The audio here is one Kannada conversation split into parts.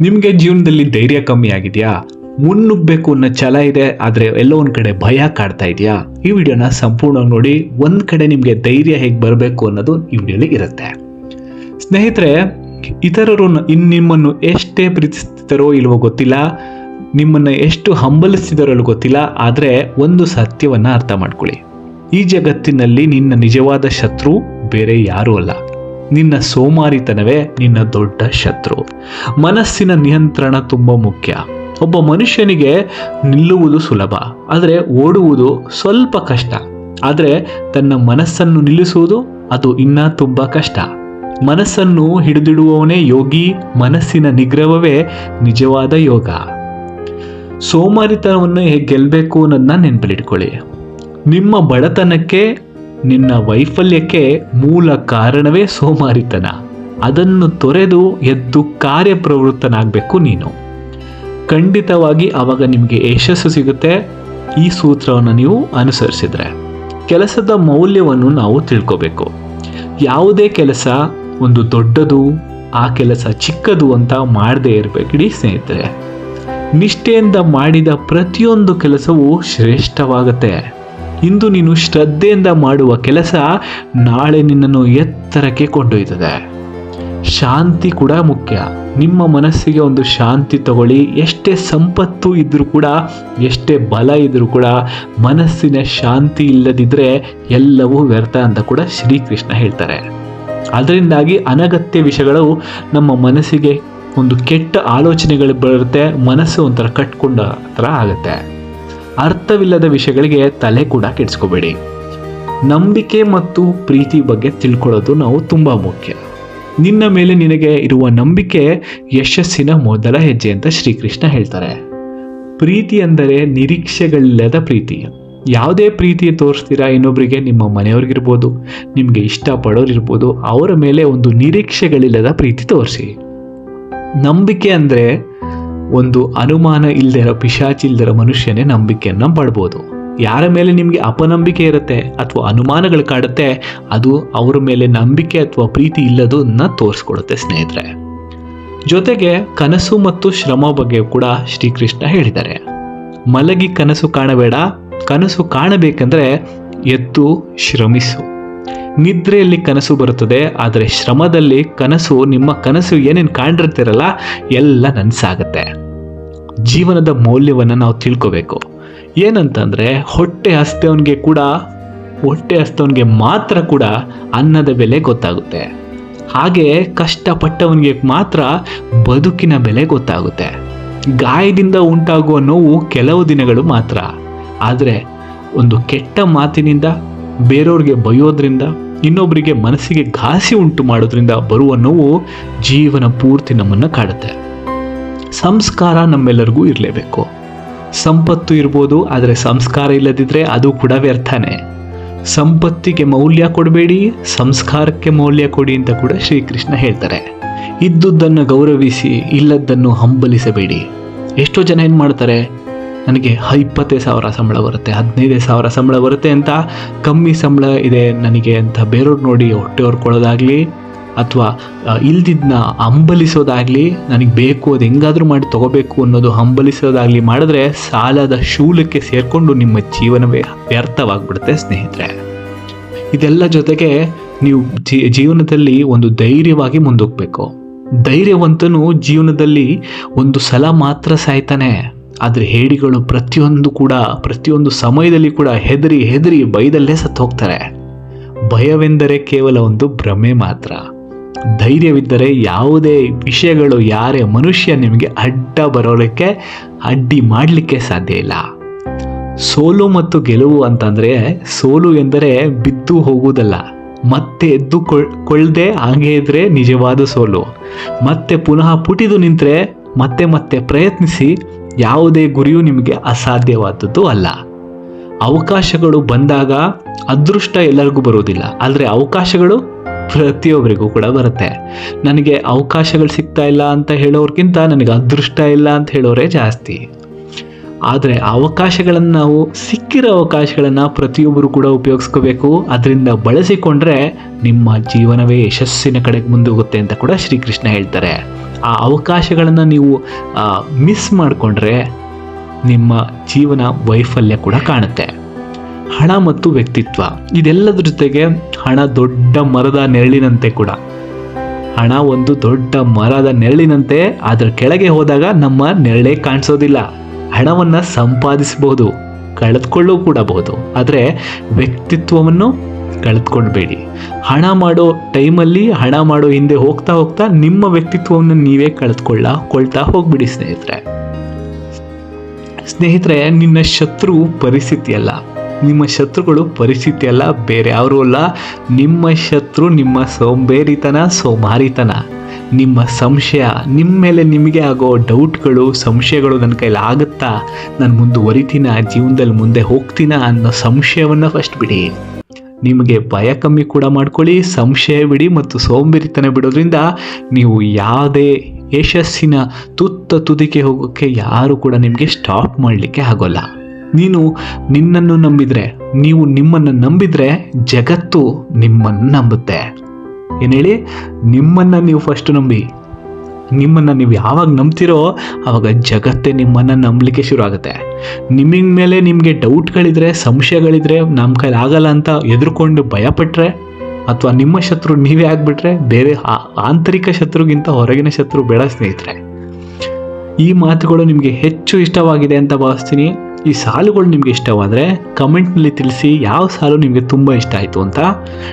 ನಿಮಗೆ ಜೀವನದಲ್ಲಿ ಧೈರ್ಯ ಕಮ್ಮಿ ಆಗಿದೆಯಾ? ಮುನ್ನುಗ್ಬೇಕು ಅನ್ನೋ ಛಲ ಇದೆ, ಆದರೆ ಎಲ್ಲೋ ಒಂದು ಕಡೆ ಭಯ ಕಾಡ್ತಾ ಇದೆಯಾ? ಈ ವಿಡಿಯೋನ ಸಂಪೂರ್ಣ ನೋಡಿ, ಒಂದು ಕಡೆ ನಿಮಗೆ ಧೈರ್ಯ ಹೇಗೆ ಬರಬೇಕು ಅನ್ನೋದು ಈ ವಿಡಿಯೋಲಿ ಇರುತ್ತೆ. ಸ್ನೇಹಿತರೆ, ಇತರರು ನ- ಇನ್ ನಿಮ್ಮನ್ನು ಎಷ್ಟೇ ಪ್ರೀತಿಸ್ತಿದ್ದಾರೋ ಇಲ್ವೋ ಗೊತ್ತಿಲ್ಲ, ನಿಮ್ಮನ್ನು ಎಷ್ಟು ಹಂಬಲಿಸ್ತಿದ್ದಾರೋ ಗೊತ್ತಿಲ್ಲ, ಆದರೆ ಒಂದು ಸತ್ಯವನ್ನು ಅರ್ಥ ಮಾಡ್ಕೊಳ್ಳಿ. ಈ ಜಗತ್ತಿನಲ್ಲಿ ನಿನ್ನ ನಿಜವಾದ ಶತ್ರು ಬೇರೆ ಯಾರೂ ಅಲ್ಲ. ನಿನ್ನ ಸೋಮಾರಿತನವೇ ನಿನ್ನ ದೊಡ್ಡ ಶತ್ರು. ಮನಸ್ಸಿನ ನಿಯಂತ್ರಣ ತುಂಬ ಮುಖ್ಯ. ಒಬ್ಬ ಮನುಷ್ಯನಿಗೆ ನಿಲ್ಲುವುದು ಸುಲಭ, ಆದರೆ ಓಡುವುದು ಸ್ವಲ್ಪ ಕಷ್ಟ. ಆದರೆ ತನ್ನ ಮನಸ್ಸನ್ನು ನಿಲ್ಲಿಸುವುದು ಅದು ಇನ್ನೂ ತುಂಬ ಕಷ್ಟ. ಮನಸ್ಸನ್ನು ಹಿಡಿದಿಡುವವನೇ ಯೋಗಿ, ಮನಸ್ಸಿನ ನಿಗ್ರಹವೇ ನಿಜವಾದ ಯೋಗ. ಸೋಮಾರಿತನವನ್ನು ಹೇಗೆ ಗೆಲ್ಲಬೇಕು ಅನ್ನೋದನ್ನ ನೆನಪಲ್ಲಿಟ್ಕೊಳ್ಳಿ ನಿಮ್ಮ ಬಡತನಕ್ಕೆ ನಿನ್ನ ವೈಫಲ್ಯಕ್ಕೆ ಮೂಲ ಕಾರಣವೇ ಸೋಮಾರಿತನ. ಅದನ್ನು ತೊರೆದು ಎದ್ದು ಕಾರ್ಯಪ್ರವೃತ್ತನಾಗಬೇಕು ನೀನು. ಖಂಡಿತವಾಗಿ ಆವಾಗ ನಿಮಗೆ ಯಶಸ್ಸು ಸಿಗುತ್ತೆ. ಈ ಸೂತ್ರವನ್ನು ನೀವು ಅನುಸರಿಸಿದರೆ ಕೆಲಸದ ಮೌಲ್ಯವನ್ನು ನಾವು ತಿಳ್ಕೋಬೇಕು. ಯಾವುದೇ ಕೆಲಸ ಒಂದು ದೊಡ್ಡದು, ಆ ಕೆಲಸ ಚಿಕ್ಕದು ಅಂತ ಮಾಡದೇ ಇರಬೇಕಿಡಿ ಸ್ನೇಹಿತರೆ, ನಿಷ್ಠೆಯಿಂದ ಮಾಡಿದ ಪ್ರತಿಯೊಂದು ಕೆಲಸವೂ ಶ್ರೇಷ್ಠವಾಗುತ್ತೆ. ಇಂದು ನೀನು ಶ್ರದ್ಧೆಯಿಂದ ಮಾಡುವ ಕೆಲಸ ನಾಳೆ ನಿನ್ನನ್ನು ಎತ್ತರಕ್ಕೆ ಕೊಂಡೊಯ್ತದೆ ಶಾಂತಿ ಕೂಡ ಮುಖ್ಯ. ನಿಮ್ಮ ಮನಸ್ಸಿಗೆ ಒಂದು ಶಾಂತಿ ತಗೊಳ್ಳಿ. ಎಷ್ಟೇ ಸಂಪತ್ತು ಇದ್ದರೂ ಕೂಡ, ಎಷ್ಟೇ ಬಲ ಇದ್ದರೂ ಕೂಡ, ಮನಸ್ಸಿನ ಶಾಂತಿ ಇಲ್ಲದಿದ್ದರೆ ಎಲ್ಲವೂ ವ್ಯರ್ಥ ಅಂತ ಕೂಡ ಶ್ರೀಕೃಷ್ಣ ಹೇಳ್ತಾರೆ. ಅದರಿಂದಾಗಿ ಅನಗತ್ಯ ವಿಷಯಗಳು ನಮ್ಮ ಮನಸ್ಸಿಗೆ ಒಂದು ಕೆಟ್ಟ ಆಲೋಚನೆಗಳು ಬರುತ್ತೆ, ಮನಸ್ಸು ಒಂಥರ ಕಟ್ಕೊಂಡ ಥರ ಆಗುತ್ತೆ. ಅರ್ಥವಿಲ್ಲದ ವಿಷಯಗಳಿಗೆ ತಲೆ ಕೂಡ ಕೆಡಿಸ್ಕೋಬೇಡಿ. ನಂಬಿಕೆ ಮತ್ತು ಪ್ರೀತಿ ಬಗ್ಗೆ ತಿಳ್ಕೊಳ್ಳೋದು ನಾವು ತುಂಬ ಮುಖ್ಯ. ನಿನ್ನ ಮೇಲೆ ನಿನಗೆ ಇರುವ ನಂಬಿಕೆ ಯಶಸ್ಸಿನ ಮೊದಲ ಹೆಜ್ಜೆ ಅಂತ ಶ್ರೀಕೃಷ್ಣ ಹೇಳ್ತಾರೆ. ಪ್ರೀತಿ ಅಂದರೆ ನಿರೀಕ್ಷೆಗಳಿಲ್ಲದ ಪ್ರೀತಿ. ಯಾವುದೇ ಪ್ರೀತಿ ತೋರಿಸ್ತೀರಾ ಇನ್ನೊಬ್ಬರಿಗೆ ನಿಮ್ಮ ಮನೆಯವ್ರಿಗಿರ್ಬೋದು, ನಿಮಗೆ ಇಷ್ಟಪಡೋರಿರ್ಬೋದು ಅವರ ಮೇಲೆ ಒಂದು ನಿರೀಕ್ಷೆಗಳಿಲ್ಲದ ಪ್ರೀತಿ ತೋರಿಸಿ. ನಂಬಿಕೆ ಅಂದರೆ ಒಂದು ಅನುಮಾನ ಇಲ್ದಿರೋ ಪಿಶಾಚಿ ಇಲ್ದಿರೋ ಮನುಷ್ಯನೇ ನಂಬಿಕೆಯನ್ನು ಪಡ್ಬೋದು ಯಾರ ಮೇಲೆ ನಿಮಗೆ ಅಪನಂಬಿಕೆ ಇರುತ್ತೆ ಅಥವಾ ಅನುಮಾನಗಳು ಕಾಡುತ್ತೆ, ಅದು ಅವರ ಮೇಲೆ ನಂಬಿಕೆ ಅಥವಾ ಪ್ರೀತಿ ಇಲ್ಲದನ್ನ ತೋರಿಸ್ಕೊಡುತ್ತೆ ಸ್ನೇಹಿತರೆ. ಜೊತೆಗೆ ಕನಸು ಮತ್ತು ಶ್ರಮ ಬಗ್ಗೆ ಕೂಡ ಶ್ರೀಕೃಷ್ಣ ಹೇಳಿದ್ದಾರೆ. ಮಲಗಿ ಕನಸು ಕಾಣಬೇಡ, ಕನಸು ಕಾಣಬೇಕಂದ್ರೆ ಎದ್ದು ಶ್ರಮಿಸು. ನಿದ್ರೆಯಲ್ಲಿ ಕನಸು ಬರುತ್ತದೆ, ಆದರೆ ಶ್ರಮದಲ್ಲಿ ಕನಸು, ನಿಮ್ಮ ಕನಸು ಏನೇನು ಕಾಣಿರ್ತಿರಲ್ಲ ಎಲ್ಲ ನನಸಾಗುತ್ತೆ. ಜೀವನದ ಮೌಲ್ಯವನ್ನು ನಾವು ತಿಳ್ಕೋಬೇಕು. ಏನಂತಂದರೆ, ಹೊಟ್ಟೆ ಹಸ್ತವನಿಗೆ ಕೂಡ, ಹೊಟ್ಟೆ ಹಸ್ತವನಿಗೆ ಮಾತ್ರ ಕೂಡ ಅನ್ನದ ಬೆಲೆ ಗೊತ್ತಾಗುತ್ತೆ. ಹಾಗೆ ಕಷ್ಟಪಟ್ಟವನಿಗೆ ಮಾತ್ರ ಬದುಕಿನ ಬೆಲೆ ಗೊತ್ತಾಗುತ್ತೆ. ಗಾಯದಿಂದ ಉಂಟಾಗುವ ನೋವು ಕೆಲವು ದಿನಗಳು ಮಾತ್ರ. ಆದರೆ, ಒಂದು ಕೆಟ್ಟ ಮಾತಿನಿಂದ ಬೇರೆಯವ್ರಿಗೆ ಬೈಯೋದ್ರಿಂದ ಇನ್ನೊಬ್ಬರಿಗೆ ಮನಸ್ಸಿಗೆ ಘಾಸಿ ಉಂಟು ಮಾಡೋದ್ರಿಂದ ಬರುವ ನೋವು ಜೀವನ ಪೂರ್ತಿ ನಮ್ಮನ್ನು ಕಾಡುತ್ತೆ. ಸಂಸ್ಕಾರ ನಮ್ಮೆಲ್ಲರಿಗೂ ಇರಲೇಬೇಕು. ಸಂಪತ್ತು ಇರ್ಬೋದು, ಆದರೆ ಸಂಸ್ಕಾರ ಇಲ್ಲದಿದ್ದರೆ ಅದು ಕೂಡ ವ್ಯರ್ಥನೇ. ಸಂಪತ್ತಿಗೆ ಮೌಲ್ಯ ಕೊಡಬೇಡಿ, ಸಂಸ್ಕಾರಕ್ಕೆ ಮೌಲ್ಯ ಕೊಡಿ ಅಂತ ಕೂಡ ಶ್ರೀಕೃಷ್ಣ ಹೇಳ್ತಾರೆ. ಇದ್ದುದನ್ನು ಗೌರವಿಸಿ, ಇಲ್ಲದ್ದನ್ನು ಹಂಬಲಿಸಬೇಡಿ. ಎಷ್ಟೋ ಜನ ಏನು ಮಾಡ್ತಾರೆ ನನಗೆ ಇಪ್ಪತ್ತೈದು ಸಾವಿರ ಸಂಬಳ ಬರುತ್ತೆ, ಹದಿನೈದೇ ಸಾವಿರ ಸಂಬಳ ಬರುತ್ತೆ ಅಂತ ಕಮ್ಮಿ ಸಂಬಳ ಇದೆ ನನಗೆ ಅಂತ ಬೇರೆಯವ್ರು ನೋಡಿ ಹೊಟ್ಟೆ ಹೊರ್ಕೊಳ್ಳೋದಾಗಲಿ ಅಥವಾ ಇಲ್ದಿದ್ನ ಹಂಬಲಿಸೋದಾಗಲಿ ನನಗೆ ಬೇಕು, ಅದು ಹೆಂಗಾದರೂ ಮಾಡಿ ತಗೋಬೇಕು ಅನ್ನೋದು ಹಂಬಲಿಸೋದಾಗಲಿ ಮಾಡಿದ್ರೆ ಸಾಲದ ಶೂಲಕ್ಕೆ ಸೇರಿಕೊಂಡು ನಿಮ್ಮ ಜೀವನವೇ ವ್ಯರ್ಥವಾಗ್ಬಿಡುತ್ತೆ ಸ್ನೇಹಿತರೆ. ಇದೆಲ್ಲ ಜೊತೆಗೆ ನೀವು ಜೀವನದಲ್ಲಿ ಒಂದು ಧೈರ್ಯವಾಗಿ ಮುಂದೋಗ್ಬೇಕು. ಧೈರ್ಯವಂತನು ಜೀವನದಲ್ಲಿ ಒಂದು ಸಲ ಮಾತ್ರ ಸಾಯ್ತಾನೆ. ಆದರೆ ಹೇಡಿಗಳು ಪ್ರತಿಯೊಂದು ಕೂಡ, ಪ್ರತಿಯೊಂದು ಸಮಯದಲ್ಲಿ ಕೂಡ ಹೆದರಿ ಹೆದರಿ ಭಯದಲ್ಲೇ ಸತ್ತು ಹೋಗ್ತಾರೆ. ಭಯವೆಂದರೆ ಕೇವಲ ಒಂದು ಭ್ರಮೆ ಮಾತ್ರ. ಧೈರ್ಯವಿದ್ದರೆ ಯಾವುದೇ ವಿಷಯಗಳು, ಯಾರೇ ಮನುಷ್ಯ ನಿಮಗೆ ಅಡ್ಡ ಬರೋಲಿಕ್ಕೆ ಅಡ್ಡಿ ಮಾಡಲಿಕ್ಕೆ ಸಾಧ್ಯ ಇಲ್ಲ. ಸೋಲು ಮತ್ತು ಗೆಲುವು ಅಂತಂದರೆ, ಸೋಲು ಎಂದರೆ ಬಿದ್ದು ಹೋಗುವುದಲ್ಲ. ಮತ್ತೆ ಎದ್ದು ಕೊಳ್ಳದೆ ಹಾಗೆ ಇದ್ರೆ ನಿಜವಾದ ಸೋಲು. ಮತ್ತೆ ಪುನಃ ಪುಟಿದು ನಿಂತರೆ, ಮತ್ತೆ ಮತ್ತೆ ಪ್ರಯತ್ನಿಸಿ ಯಾವುದೇ ಗುರಿಯೂ ನಿಮಗೆ ಅಸಾಧ್ಯವಾದದ್ದು ಅಲ್ಲ. ಅವಕಾಶಗಳು ಬಂದಾಗ ಅದೃಷ್ಟ ಎಲ್ಲರಿಗೂ ಬರೋದಿಲ್ಲ ಆದರೆ ಅವಕಾಶಗಳು ಪ್ರತಿಯೊಬ್ಬರಿಗೂ ಕೂಡ ಬರುತ್ತೆ. ನನಗೆ ಅವಕಾಶಗಳು ಸಿಗ್ತಾ ಇಲ್ಲ ಅಂತ ಹೇಳೋರ್ಗಿಂತ ನನಗೆ ಅದೃಷ್ಟ ಇಲ್ಲ ಅಂತ ಹೇಳೋರೇ ಜಾಸ್ತಿ. ಆದರೆ ಅವಕಾಶಗಳನ್ನು ನಾವು ಸಿಕ್ಕಿರೋ ಅವಕಾಶಗಳನ್ನು ಪ್ರತಿಯೊಬ್ಬರು ಕೂಡ ಉಪಯೋಗಿಸ್ಕೋಬೇಕು. ಅದರಿಂದ ಬಳಸಿಕೊಂಡ್ರೆ ನಿಮ್ಮ ಜೀವನವೇ ಯಶಸ್ಸಿನ ಕಡೆಗೆ ಮುಂದೋಗುತ್ತೆ ಅಂತ ಕೂಡ ಶ್ರೀಕೃಷ್ಣ ಹೇಳ್ತಾರೆ. ಆ ಅವಕಾಶಗಳನ್ನು ನೀವು ಮಿಸ್ ಮಾಡಿಕೊಂಡ್ರೆ ನಿಮ್ಮ ಜೀವನ ವೈಫಲ್ಯ ಕೂಡ ಕಾಣುತ್ತೆ. ಹಣ ಮತ್ತು ವ್ಯಕ್ತಿತ್ವ, ಇದೆಲ್ಲದ್ರ ಜೊತೆಗೆ ಹಣ ದೊಡ್ಡ ಮರದ ನೆರಳಿನಂತೆ ಕೂಡ. ಹಣ ಒಂದು ದೊಡ್ಡ ಮರದ ನೆರಳಿನಂತೆ, ಅದರ ಕೆಳಗೆ ಹೋದಾಗ ನಮ್ಮ ನೆರಳೆ ಕಾಣಿಸೋದಿಲ್ಲ. ಹಣವನ್ನು ಸಂಪಾದಿಸಬಹುದು, ಕಳೆದುಕೊಳ್ಳೂ ಕೂಡಬಹುದು. ಆದರೆ ವ್ಯಕ್ತಿತ್ವವನ್ನು ಕಳೆದುಕೊಳ್ಬೇಡಿ. ಹಣ ಮಾಡೋ ಟೈಮಲ್ಲಿ ಹಣ ಮಾಡೋ ಹಿಂದೆ ಹೋಗ್ತಾ ಹೋಗ್ತಾ ನಿಮ್ಮ ವ್ಯಕ್ತಿತ್ವವನ್ನು ನೀವೇ ಕಳೆದುಕೊಳ್ಳ ಕೊಳ್ತಾ ಹೋಗ್ಬಿಡಿ, ಸ್ನೇಹಿತರೆ. ಸ್ನೇಹಿತರೆ, ನಿನ್ನ ಶತ್ರು ಪರಿಸ್ಥಿತಿ ಅಲ್ಲ. ನಿಮ್ಮ ಶತ್ರುಗಳು ಪರಿಸ್ಥಿತಿ ಅಲ್ಲ, ಬೇರೆ ಯಾರು ಅಲ್ಲ. ನಿಮ್ಮ ಶತ್ರು ನಿಮ್ಮ ಸೋಂಬೇರಿತನ, ಸೋಮಾರಿತನ. ನಿಮ್ಮ ಸಂಶಯ, ನಿಮ್ಮ ಮೇಲೆ ನಿಮಗೆ ಆಗೋ ಡೌಟ್ಗಳು, ಸಂಶಯಗಳು ನನ್ನ ಕೈಲಿ ಆಗುತ್ತಾ? ನಾನು ಮುಂದುವರಿತೀನ? ಜೀವನದಲ್ಲಿ ಮುಂದೆ ಹೋಗ್ತೀನ ಅನ್ನೋ ಸಂಶಯವನ್ನು ಫಸ್ಟ್ ಬಿಡಿ. ನಿಮಗೆ ಭಯ ಕಮ್ಮಿ ಕೂಡ ಮಾಡ್ಕೊಳ್ಳಿ, ಸಂಶಯ ಬಿಡಿ ಮತ್ತು ಸೋಂಬೇರಿತನ ಬಿಡೋದ್ರಿಂದ ನೀವು ಯಾವುದೇ ಯಶಸ್ಸಿನ ತುತ್ತ ತುದಿಗೆ ಹೋಗೋಕ್ಕೆ ಯಾರು ಕೂಡ ನಿಮಗೆ ಸ್ಟಾಪ್ ಮಾಡಲಿಕ್ಕೆ ಆಗೋಲ್ಲ. ನೀನು ನಿನ್ನನ್ನು ನಂಬಿದರೆ, ನೀವು ನಿಮ್ಮನ್ನು ನಂಬಿದರೆ ಜಗತ್ತು ನಿಮ್ಮನ್ನು ನಂಬುತ್ತೆ. ಏನು ಹೇಳಿ? ನಿಮ್ಮನ್ನು ನೀವು ಫಸ್ಟ್ ನಂಬಿ ನಿಮ್ಮನ್ನು ನೀವು ಯಾವಾಗ ನಂಬ್ತಿರೋ ಆವಾಗ ಜಗತ್ತೇ ನಿಮ್ಮನ್ನು ನಂಬಲಿಕ್ಕೆ ಶುರು ಆಗುತ್ತೆ. ನಿಮಗೆ ಮೇಲೆ ನಿಮಗೆ ಡೌಟ್ಗಳಿದ್ರೆ, ಸಂಶಯಗಳಿದ್ರೆ ನಮ್ಮ ಕೈಲಿ ಆಗಲ್ಲ ಅಂತ ಎದುರುಕೊಂಡು ಭಯಪಟ್ಟರೆ ಅಥವಾ ನಿಮ್ಮ ಶತ್ರು ನೀವೇ ಆಗಿಬಿಟ್ರೆ ಬೇರೆ ಆಂತರಿಕ ಶತ್ರುಗಿಂತ ಹೊರಗಿನ ಶತ್ರು ಬೇಡ ಸ್ನೇಹಿತರೆ. ಈ ಮಾತುಗಳು ನಿಮಗೆ ಹೆಚ್ಚು ಇಷ್ಟವಾಗಿದೆ ಅಂತ ಭಾವಿಸ್ತೀನಿ. ಈ ಸಾಲುಗಳು ನಿಮಗೆ ಇಷ್ಟವಾದರೆ ಕಮೆಂಟ್ನಲ್ಲಿ ತಿಳಿಸಿ ಯಾವ ಸಾಲು ನಿಮಗೆ ತುಂಬ ಇಷ್ಟ ಆಯಿತು ಅಂತ.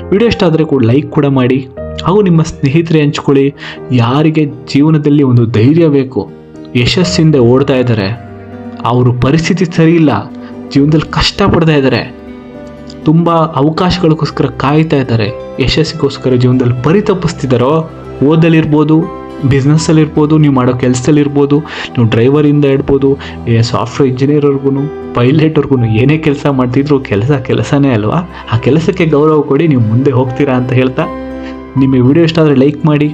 ವಿಡಿಯೋ ಇಷ್ಟ ಆದರೆ ಕೂಡ ಲೈಕ್ ಕೂಡ ಮಾಡಿ. ಹಾಗೂ ನಿಮ್ಮ ಸ್ನೇಹಿತರೆ ಹಂಚ್ಕೊಳ್ಳಿ, ಯಾರಿಗೆ ಜೀವನದಲ್ಲಿ ಒಂದು ಧೈರ್ಯ ಬೇಕು, ಯಶಸ್ಸಿಂದ ಓಡ್ತಾ ಇದ್ದಾರೆ, ಅವರು ಪರಿಸ್ಥಿತಿ ಸರಿ ಇಲ್ಲ, ಜೀವನದಲ್ಲಿ ಕಷ್ಟಪಡ್ತಾ ಇದ್ದಾರೆ, ತುಂಬ ಅವಕಾಶಗಳಿಗೋಸ್ಕರ ಕಾಯ್ತಾ ಇದ್ದಾರೆ, ಯಶಸ್ಸಿಗೋಸ್ಕರ ಜೀವನದಲ್ಲಿ ಪರಿತಪ್ಪಿಸ್ತಿದ್ದಾರೋ ಓದಲ್ಲಿರ್ಬೋದು, ಬಿಸ್ನೆಸ್ಸಲ್ಲಿರ್ಬೋದು, ನೀವು ಮಾಡೋ ಕೆಲಸದಲ್ಲಿರ್ಬೋದು, ನೀವು ಡ್ರೈವರಿಂದ ಇರ್ಬೋದು ಏ, ಸಾಫ್ಟ್ವೇರ್ ಇಂಜಿನಿಯರ್ವರೆಗೂ ಪೈಲಟ್ವರೆಗೂ ಏನೇ ಕೆಲಸ ಮಾಡ್ತಿದ್ರು, ಕೆಲಸ, ಕೆಲಸನೇ ಅಲ್ವಾ? ಆ ಕೆಲಸಕ್ಕೆ ಗೌರವ ಕೊಡಿ, ನೀವು ಮುಂದೆ ಹೋಗ್ತೀರಾ ಅಂತ ಹೇಳ್ತಾ ನಿಮಗೆ ವಿಡಿಯೋ ಇಷ್ಟ ಆದರೆ ಲೈಕ್ ಮಾಡಿ,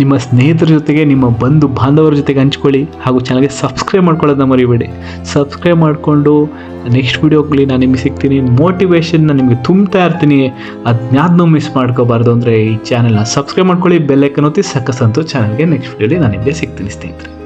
ನಿಮ್ಮ ಸ್ನೇಹಿತರ ಜೊತೆಗೆ, ನಿಮ್ಮ ಬಂಧು ಬಾಂಧವರ ಜೊತೆಗೆ ಹಂಚ್ಕೊಳ್ಳಿ ಹಾಗೂ ಚಾನಲ್ಗೆ ಸಬ್ಸ್ಕ್ರೈಬ್ ಮಾಡ್ಕೊಳ್ಳೋದನ್ನ ಮರಿಬೇಡಿ. ಸಬ್ಸ್ಕ್ರೈಬ್ ಮಾಡಿಕೊಂಡು ನೆಕ್ಸ್ಟ್ ವೀಡಿಯೋಗಳಲ್ಲಿ ನಾನು ನಿಮಗೆ ಸಿಗ್ತೀನಿ. ಮೋಟಿವೇಶನ್ನ ನಿಮಗೆ ತುಂಬ್ತಾ ಇರ್ತೀನಿ. ಅದ್ನ್ಯಾದನ್ನೂ ಮಿಸ್ ಮಾಡ್ಕೋಬಾರ್ದು ಅಂದರೆ ಈ ಚಾನಲ್ನ ಸಬ್ಸ್ಕ್ರೈಬ್ ಮಾಡ್ಕೊಳ್ಳಿ ಬೆಲ್ಲೈಕನ್ ಒತ್ತಿ ಸಕ್ಕಸಂತು ಚಾನಲ್ಗೆ ನೆಕ್ಸ್ಟ್ ವೀಡಿಯೋಲಿ ನಾನು ನಿಮಗೆ ಸಿಗ್ತೀನಿ ಸ್ನೇಹಿತರೆ.